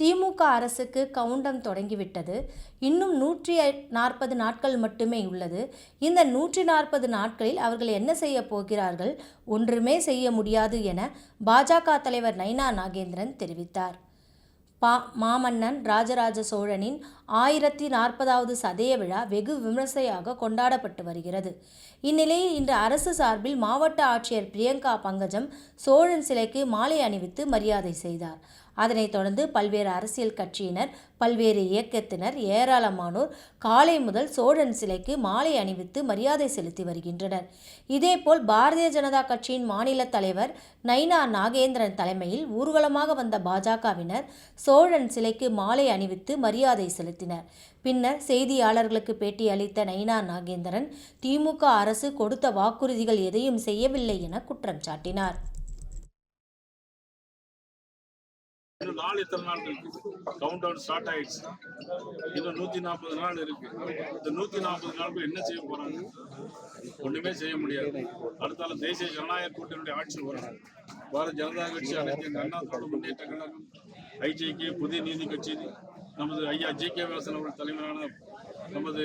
திமுக அரசுக்கு கவுண்டம் தொடங்கிவிட்டது. இன்னும் நூற்றி நாற்பது நாட்கள் மட்டுமே உள்ளது. இந்த நூற்றி நாற்பது நாட்களில் அவர்கள் என்ன செய்ய போகிறார்கள்? ஒன்றுமே செய்ய முடியாது என பாஜக தலைவர் நைனா நாகேந்திரன் தெரிவித்தார். பா மாமன்னன் ராஜராஜ சோழனின் ஆயிரத்தி நாற்பதாவது சதய விழா வெகு விமர்சையாக கொண்டாடப்பட்டு வருகிறது. இந்நிலையில் இன்று அரசு சார்பில் மாவட்ட ஆட்சியர் பிரியங்கா பங்கஜம் சோழன் சிலைக்கு மாலை அணிவித்து மரியாதை செய்தார். அதனைத் தொடர்ந்து பல்வேறு அரசியல் கட்சியினர் பல்வேறு இயக்கத்தினர் ஏராளமானோர் காலை முதல் சோழன் சிலைக்கு மாலை அணிவித்து மரியாதை செலுத்தி வருகின்றனர். இதேபோல் பாரதிய ஜனதா கட்சியின் மாநில தலைவர் நைனா நாகேந்திரன் தலைமையில் ஊர்வலமாக வந்த பாஜகவினர் சோழன் சிலைக்கு மாலை அணிவித்து மரியாதை செலுத்தினர். பின்னர் செய்தியாளர்களுக்கு பேட்டி அளித்த நைனா நாகேந்திரன் திமுக அரசு கொடுத்த வாக்குறுதிகள் எதையும் செய்யவில்லை என குற்றம் சாட்டினார். இன்னும் நாள் எத்தனை நாள் இருக்கு? கவுண்ட் டவுன் ஸ்டார்ட் ஆயிடுச்சு. இன்னும் நூத்தி நாற்பது நாள் இருக்கு. இந்த நூத்தி நாற்பது நாளுக்கு என்ன செய்ய போறாங்க? ஒண்ணுமே செய்ய முடியாது. அடுத்தால தேசிய ஜனநாயக கூட்டணியுடைய ஆட்சி வரும். பாரதிய ஜனதா கட்சி அனைத்து அண்ணா திராவிட முன்னேற்ற கழகம் ஐஜேகே புதிய நீதி கட்சி நமது ஐயா ஜி கே வாசன் அவர்கள் தலைமையிலான நமது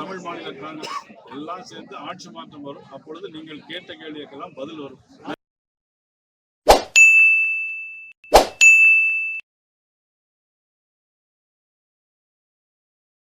தமிழ் மாநில காங்கிரஸ் எல்லாம் சேர்ந்து ஆட்சி மாற்றம் வரும். அப்பொழுது நீங்கள் கேட்ட கேள்விக்கெல்லாம் பதில் வரும்.